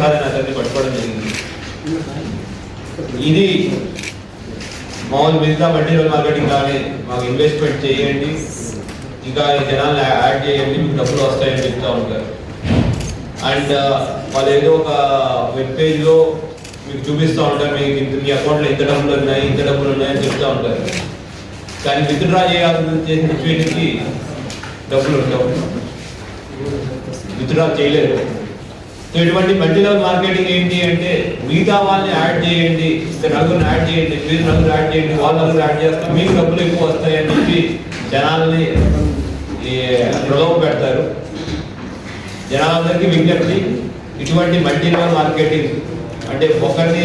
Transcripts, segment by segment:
ప్రసాద్ అతన్ని పట్టుకోవడం జరిగింది. ఇది మామూలు మిగతా మెటీరియల్ మార్కెటింగ్ కానీ మాకు ఇన్వెస్ట్మెంట్ చేయండి ఇంకా జనాలను యాడ్ చేయండి మీకు డబ్బులు వస్తాయని చెప్తా ఉంటారు. అండ్ uh, వాళ్ళు ఏదో ఒక వెబ్ పేజ్లో మీకు చూపిస్తూ ఉంటారు మీకు ఇంత మీ అకౌంట్లో ఇంత డబ్బులు ఉన్నాయి ఇంత డబ్బులు ఉన్నాయని చెప్తూ ఉంటారు. కానీ విత్డ్రా చేయాల్సిన చేసిన సిచ్యువేషన్కి డబ్బులు ఉండవు. విత్డ్రా చేయలేరు. సో ఇటువంటి మధ్యలో మార్కెటింగ్ ఏంటి అంటే మిగతా వాళ్ళని యాడ్ చేయండి ఇద్దరు యాడ్ చేయండి మీరు నలుగురు యాడ్ చేయండి వాళ్ళ నలుగురు యాడ్ చేస్తాం మీకు డబ్బులు ఎక్కువ వస్తాయి అని చెప్పి జనాల్ని ప్రలోభ పెడతారు. జనాలందరికీ విజ్ఞప్తి ఇటువంటి మల్టీ లెవెల్ మార్కెటింగ్ అంటే ఒకరిని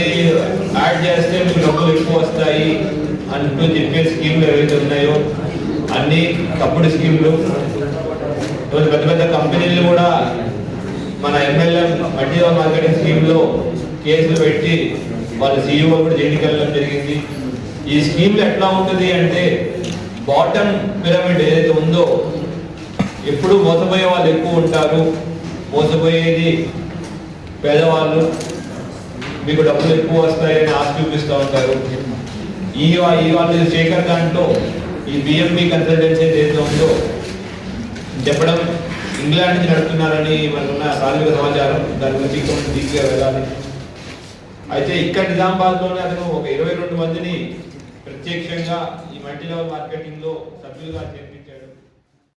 యాడ్ చేస్తే మీకు డబ్బులు ఎక్కువ వస్తాయి అంటూ చెప్పే స్కీమ్లు ఏవైతే ఉన్నాయో అన్ని తప్పుడు స్కీమ్లు. పెద్ద పెద్ద కంపెనీలు కూడా మన ఎమ్మెల్యే మల్టీ లెవెల్ మార్కెటింగ్ స్కీమ్లో కేసులు పెట్టి వాళ్ళ సీఈఓ కూడా జైలుకి వెళ్ళడం జరిగింది. ఈ స్కీమ్ ఎట్లా ఉంటుంది అంటే బాటమ్ పిరమిడ్ ఏదైతే ఉందో ఎప్పుడు మోసపోయే వాళ్ళు ఎక్కువ ఉంటారు. మోసపోయేది పేదవాళ్ళు. మీకు డబ్బులు ఎక్కువ వస్తాయని ఆశ చూపిస్తూ ఉంటారు. ఈ ఈ వాళ్ళు శేఖర్ దాంట్లో ఈ బిఎంపి కన్సల్టెన్సీ ఏదైతే ఉందో చెప్పడం ఇంగ్లాండ్ నుంచి నడుపుతున్నారని మనకున్న ప్రాథమిక సమాచారం దాని గురించి కొంచెం డీప్గా వెళ్ళాలి. అయితే ఇక్కడ నిజామాబాద్లోనే అతను ఒక ఇరవై రెండు మందిని ప్రత్యక్షంగా ఈ మల్టీ లెవెల్ మార్కెటింగ్లో సభ్యులుగా చేర్పించారు